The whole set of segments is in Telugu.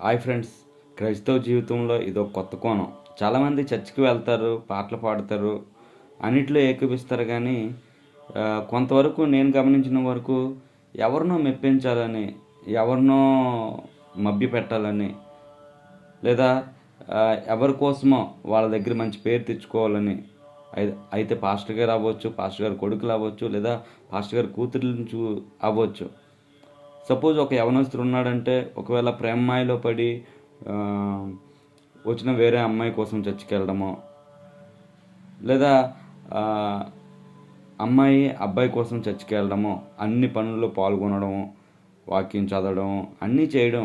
Hi friends. క్రైస్తవ జీవితంలో ఇదో కొత్త కోణం. చాలామంది చర్చికి వెళ్తారు పాటలు పాడతారు అన్నిట్లో ఏకీపిస్తారు కానీ కొంతవరకు నేను గమనించిన వరకు ఎవరినో మెప్పించాలని ఎవరినో మభ్య పెట్టాలని లేదా ఎవరి కోసమో వాళ్ళ దగ్గర మంచి పేరు తెచ్చుకోవాలని అయితే పాస్టర్ గారు అవ్వచ్చు పాస్టర్ గారు కొడుకులు అవ్వచ్చు లేదా పాస్టర్ గారు కూతురు నుంచి అవ్వచ్చు. సపోజ్ ఒక యవనస్తుడు ఉన్నాడంటే ఒకవేళ ప్రేమాయిలో పడి వచ్చిన వేరే అమ్మాయి కోసం చచ్చికెళ్ళడమో లేదా అమ్మాయి అబ్బాయి కోసం చచ్చికెళ్ళడము అన్ని పనుల్లో పాల్గొనడము వాక్యం చదవడం అన్నీ చేయడం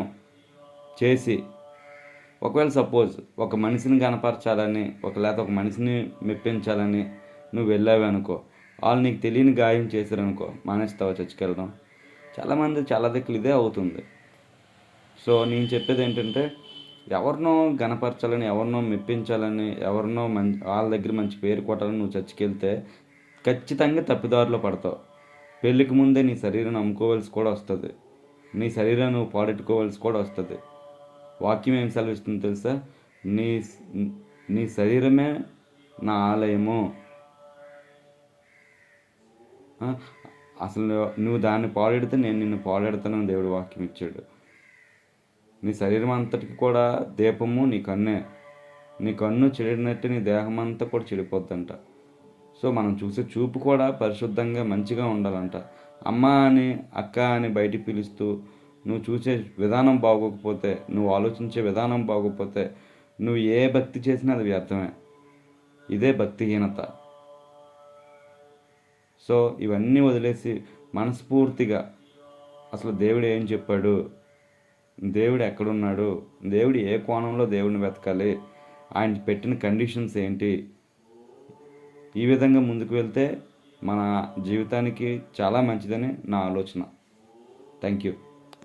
చేసి ఒకవేళ సపోజ్ ఒక మనిషిని కనపరచాలని ఒక లేదా ఒక మనిషిని మెప్పించాలని నువ్వు వెళ్ళావనుకో వాళ్ళు నీకు తెలియని గాయం చేశారనుకో మానేస్తావా చచ్చికెళ్ళడం చాలామంది చాలా దగ్గర ఇదే అవుతుంది. సో నేను చెప్పేది ఏంటంటే ఎవరినో గనపరచాలని ఎవరినో మెప్పించాలని ఎవరినో మంచి వాళ్ళ దగ్గర మంచి పేరు కొట్టాలని నువ్వు చచ్చికెళ్తే ఖచ్చితంగా తప్పిదారిలో పడతావు. పెళ్ళికి ముందే నీ శరీరం అమ్ముకోవాల్సి కూడా వస్తుంది. నీ శరీరం నువ్వు పాడెట్టుకోవాల్సి కూడా వస్తుంది. వాక్యం ఏం సెలవిస్తుంది తెలుసా? నీ నీ శరీరమే నా ఆలయము. అసలు నువ్వు దాన్ని పాడెడితే నేను నిన్ను పాడెడతానని దేవుడు వాక్యం ఇచ్చాడు. నీ శరీరం అంతటికి కూడా దీపము నీ కన్నే. నీ కన్ను చెడినట్టు నీ దేహం అంతా కూడా చెడిపోద్దంట. సో మనం చూసే చూపు కూడా పరిశుద్ధంగా మంచిగా ఉండాలంట. అమ్మ అని అక్క అని బయటికి పిలుస్తూ నువ్వు చూసే విధానం బాగోకపోతే నువ్వు ఆలోచించే విధానం బాగోకపోతే నువ్వు ఏ భక్తి చేసినా అది వ్యర్థమే. ఇదే భక్తిహీనత. సో ఇవన్నీ వదిలేసి మనస్ఫూర్తిగా అసలు దేవుడు ఏం చెప్పాడు? దేవుడు ఎక్కడున్నాడు? దేవుడు ఏ కోణంలో దేవుడిని వెతకాలి? ఆయన పెట్టిన కండిషన్స్ ఏంటి? ఈ విధంగా ముందుకు వెళ్తే మన జీవితానికి చాలా మంచిదని నా ఆలోచన. Thank you.